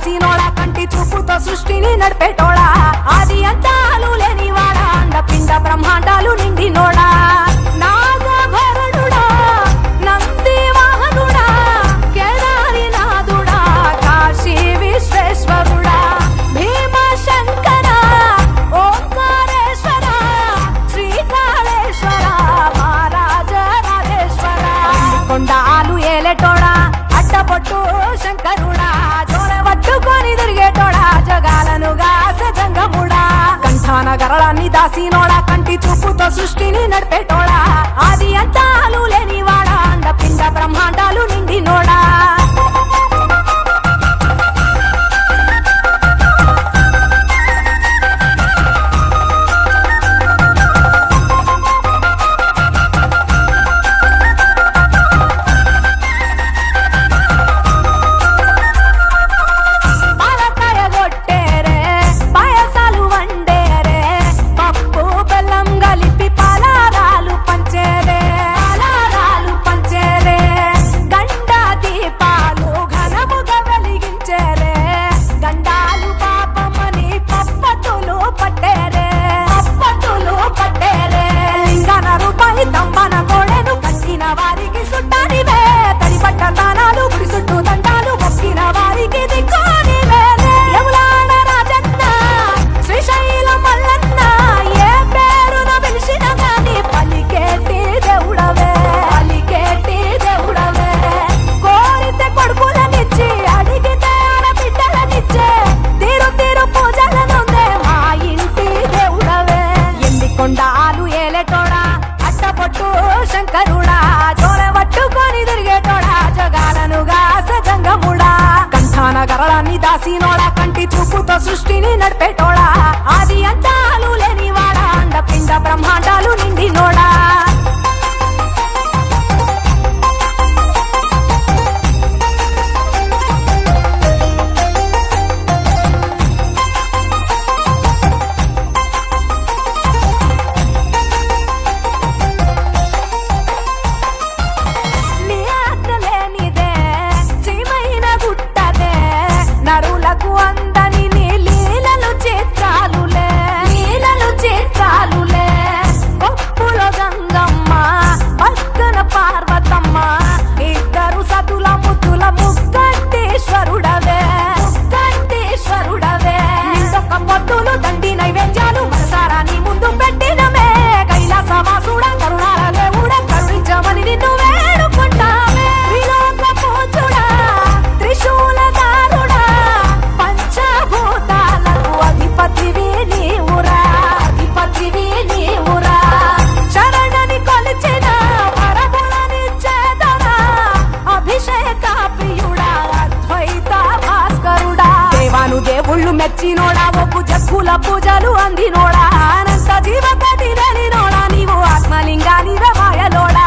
రాసినోళ కంటి చూపుతో సృష్టిని నడిపేటోళ సరళాన్ని దాసినోడా కంటి చూపుతో సృష్టిని నడిపేటోడా ఆది అంతాలు లేనివాడా అంద పిండ బ్రహ్మాండాలు నిండినోడా సోదరుడా చోర పట్టుకొని తిరిగేటోడా జగాలనుగా సజంగముడా కంఠాన గరళాన్ని దాసినోడా కంటి చూపుతో సృష్టిని నడిపేటోడా ఆది అంతాలు లేనివాడా అండ పిండ బ్రహ్మాండాలు వచ్చినోడా ఒప్పు జక్కుల పూజలు అంది నోడా అనంత జీవకటి నోడా నీవు ఆత్మలింగాని రమాయలోడా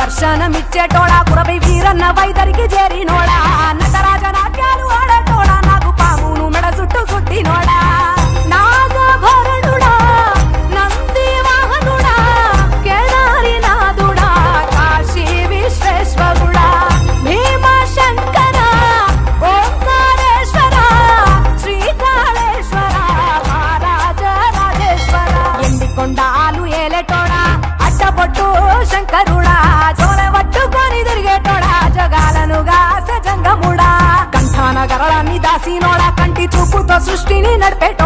దర్శనమిచ్చేటోడా? కురవై వీరన్న వైదరికి చేరినోడా? సృష్టిని నడిపేటో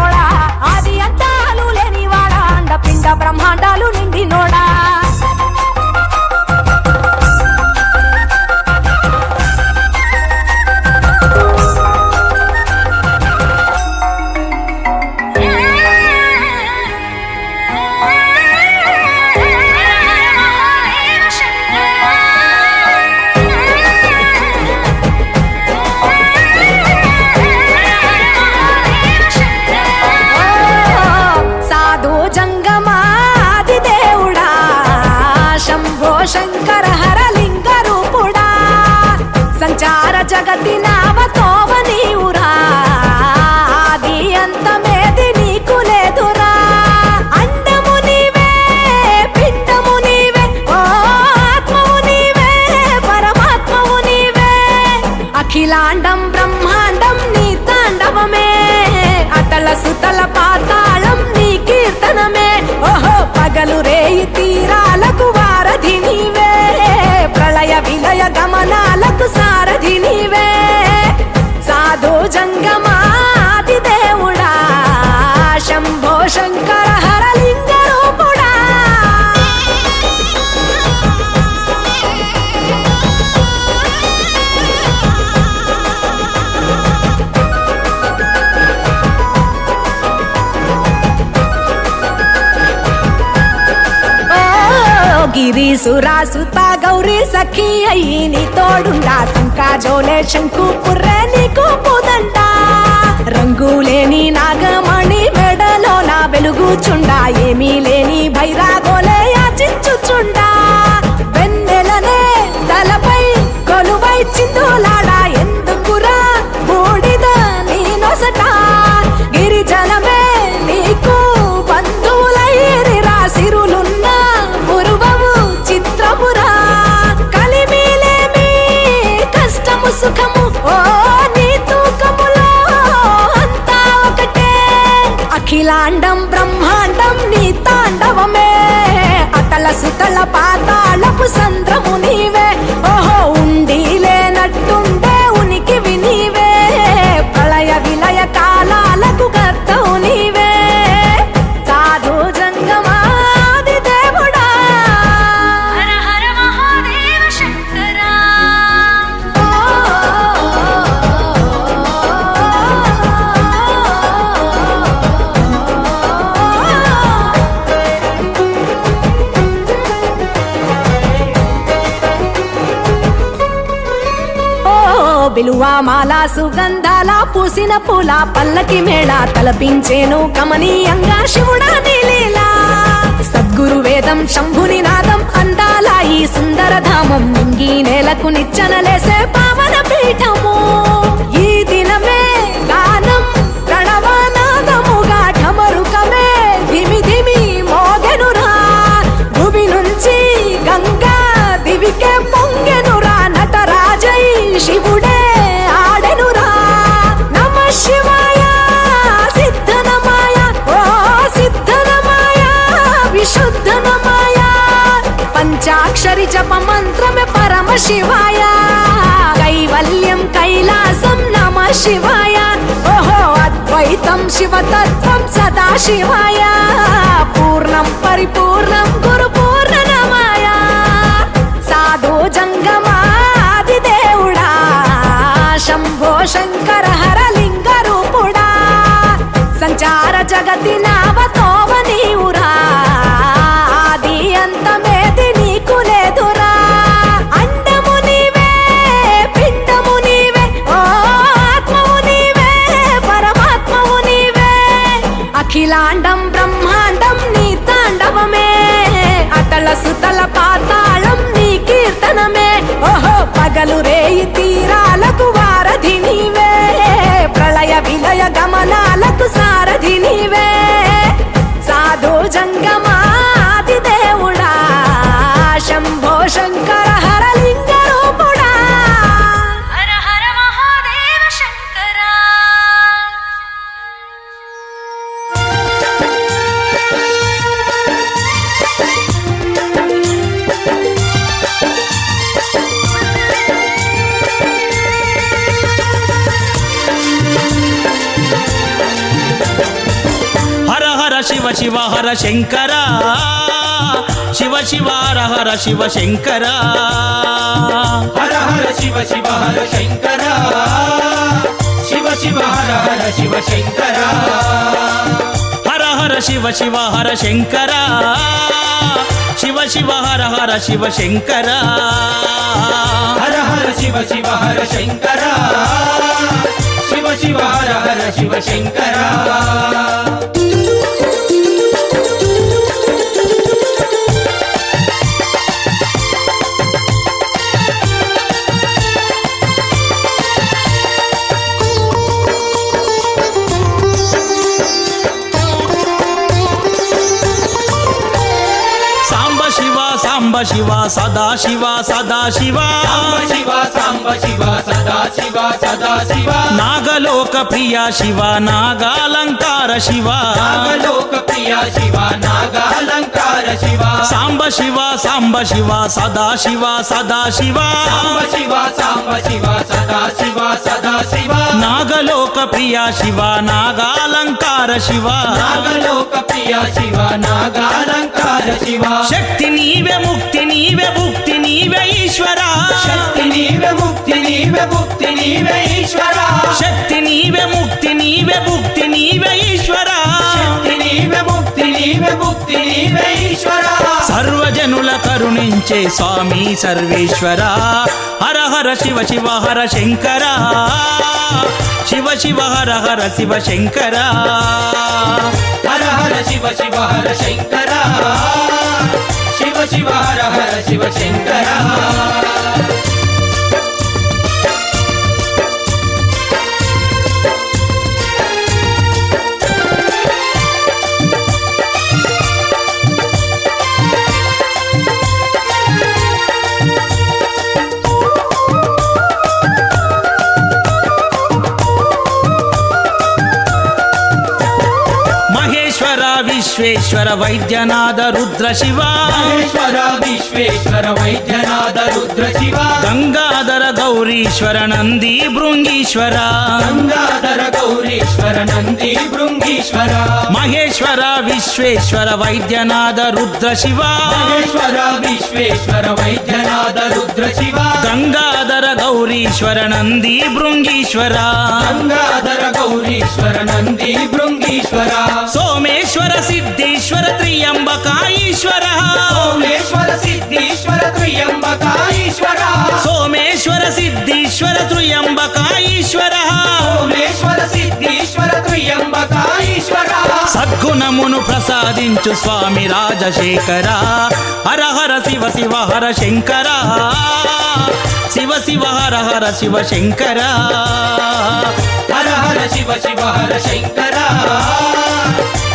గిరీసురాసుత గౌరీ సఖి అయ్యి నీ తోడుండా. సుంకా జోలే శంకు పుర్రే నీకు పుదంట రంగులేని నాగమణి మెడలో నా వెలుగుచుండా ఏమీ లేని భైరా అఖిలాండం బిలువా సుగంధాల పూసిన పూల పల్లకి మేళ తలపించేను కమనీయంగా శివుడా నీలీలా సద్గురు వేదం శంభుని నాదం అందాల ఈ సుందర ధామం నింగి నేలకు నిచ్చనలేసే పావన పీఠము. శివాయ. కైవల్యం కైలాసం నమ శివాయ. ఓహో అద్వైతం శివతత్వం సదా శివాయ. పూర్ణం పరిపూర్ణం గురు పూర్ణ నమాయ. సాధు జంగమాది దేవుడా శంభో శంకర హర లింగ రూపుడా. సంచార జగతి నావతోవ నీవురా. అఖిలాండం బ్రహ్మాండం నీ తాండవమే అతల సుతల పాతాళం నీ కీర్తనమే ఓహో పగలు రేయి తీరాలకు వారధి నీవే ప్రళయ విలయ గమనాలకు సారధి నీవే సాధు జంగమాది దేవుడా శంభో శంకర హర శివ శివ హర శంకర శివ శివ హర హర శివ శంకర హర హర శివ శివ హర శంకర శివ శివ హర హర శివ శంకర హర హర శివ శివ హర శంకర శివ శివ హర హర శివ శంకర హర హర శివ శివ హర శంకర शिव शिवारार शिव शंकर। शिवा सदा शिवा सदा शिवा। शिवा सांब शिवा నాగలోక ప్రియ శివ నాగాలంకార శివ. నాగలోక ప్రియ శివ నాగాలంకార శివ. సాంబ శివ సాంబ శివ సదా శివ సదా శివ. శివ సాంబ శివ సదా శివ సదా శివ. నాగలోక ప్రియ శివ నాగాలంకార శివ. నాగలోక ప్రియ శివ నాగాలంకార శివ. శక్తి నీవే ముక్తి నీవే భుక్తి నీవే ఈశ్వర. శక్తి ముక్తి నీవే ఈశ్వర. శక్తి నీవే ముక్తి నీవే భుక్తి నీవే ఈశ్వర. శక్తి నీవే ముక్తి నీవే నీవే ఈశ్వర. సర్వజనుల కరుణించే స్వామి సర్వేశ్వర. హర హర శివ శివ హర శంకర. శివ శివ హర హర శివ శంకర. హర హర శివ శివ హర శంకర. శివ శివ హర హర శివ శంకర. విశ్వేశ్వర వైద్యనాథ రుద్ర శివ. మహేశ్వర విశ్వేశ్వర వైద్యనాథ రుద్ర శివ. గంగాధర గౌరీశ్వర నంది భృంగీశ్వర. గంగాధర గౌరీశ్వర నంది భృంగీశ్వర. మహేశ్వర విశ్వేశ్వర వైద్యనాథ రుద్ర శివ. మహేశ్వర విశ్వేశ్వర వైద్యనాథ రుద్ర శివ. గంగాధర గౌరీశ్వర నంది భృంగీశ్వర. గంగాధర గౌరీశ్వర నంది భృంగీశ్వర. సోమేశ్వర సిద్ధేశ్వర త్రియంబక ఈశ్వర సోమేశ్వర సిద్ధీశ్వర త్రియంబక ఈశ్వర సోమేశ్వర సిద్ధేశ్వర త్రియంబక ఈశ్వర సద్గుణమును ప్రసాదించు స్వామి రాజశేఖర. హర హర శివ శివ హర శంకర. శివ శివ హర హర శివ శంకర. హర హర శివ శివ హర శంకర.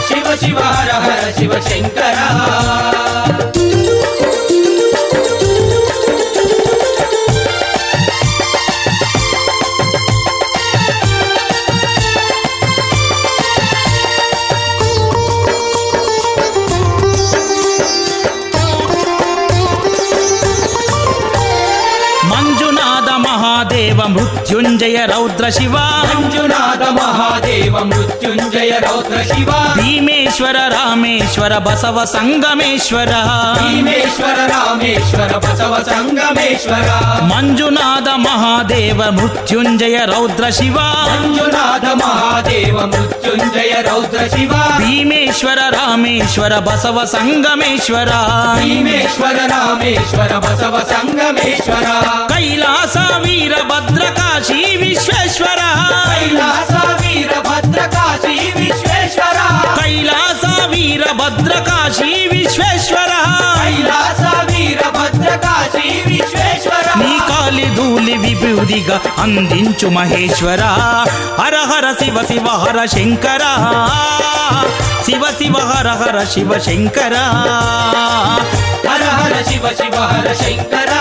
శివ శివ హర హర శివ శంకర. మృత్యుంజయ రౌద్ర శివ. మంజునాథ మహాదేవ మృత్యు మృత్యుంజయ రౌద్ర శివ. భీమేశ్వర రామేశ్వర బసవ సంగమేశ్వర. భీమేశ్వర రామేశ్వర బసవ సంగమేశ్వర. మంజునాథ మహాదేవ మృత్యుంజయ రౌద్ర శివ. మంజునాథ మహాదేవ మృత్యుంజయ రౌద్ర శివ. భీమేశ్వర రామేశ్వర బసవ సంగమేశ్వర. భీమేశ్వర రామేశ్వర బసవ సంగమేశ్వర. కైలాస వీరభద్ర కాశీ విశ్వేశ్వర. కైలాస వీరభద్ర కాశీ కైలాస వీరభద్ర కాశీ విశ్వేశ్వర. కైలాస వీరభద్ర కాశీ విశ్వేశ్వర. నీ కాలి ధూళి విభూదిగా అందించు మహేశ్వర. హర హర శివ శివ హర శంకర. శివ శివ హర హర శివ శంకర. హర హర శివ శివ హర శంకర.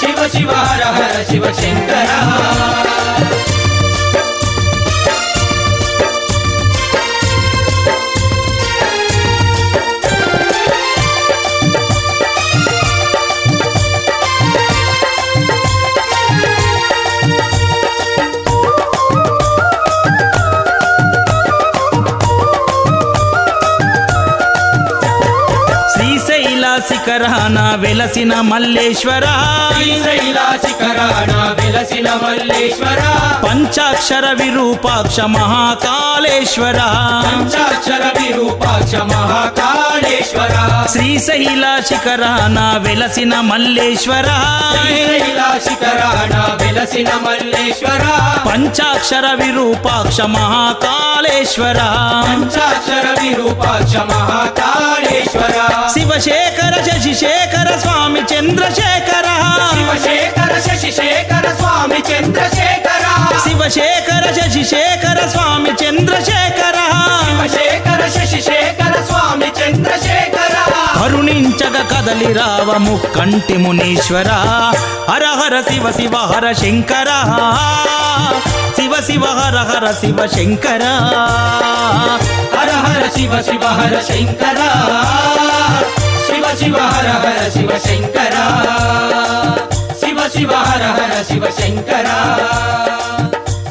శివ శివ హర హర శివ శంకర. శిఖరాన వెలసిన మల్లేశ్వర. శిఖరాణ వెలసిన మల్లేశ్వర. పంచాక్షర విరూపాక్ష మహాకాళేశ్వర. పంచాక్షర విరూపాక్ష మహాకాళేశ్వర. శ్రీశైల శిఖరాన వెలసిన మల్లేశ్వర. శిఖరాణ వెలసిన మల్లేశ్వర. పంచాక్షర విరూపాక్ష మహాకాళేశ్వర. పంచాక్షర విరూపాక్ష మహాకాళేశ్వర. శివశేఖర శశిశేఖర స్వామి చంద్రశేఖర. శివశేఖర శశిశేఖర స్వామి చంద్రశేఖర. శివశేఖర శశిశేఖర స్వామి చంద్రశేఖర. శివశేఖర శశిశేఖర స్వామి చంద్రశేఖర. కరుణించగ కదలి రావ ముక్కంటి మునీశ్వర. హర హర శివ శివ హర శంకర. శివ శివ హర హర శివ శంకర. హర హర శివ శివ హర శంకర. శివ శివ హర హర శివ శంకర. శివ శివ హర హర శివ శంకర.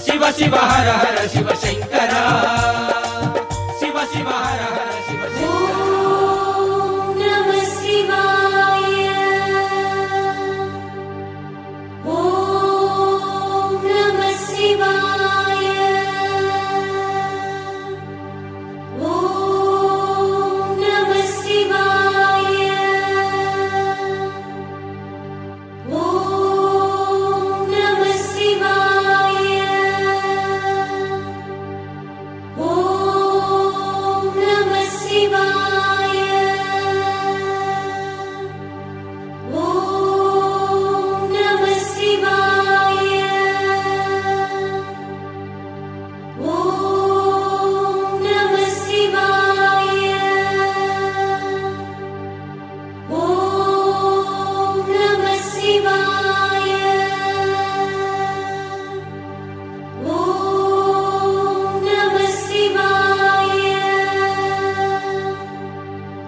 శివ శివ హర హర శివ శంకర. శివ శివ హర హర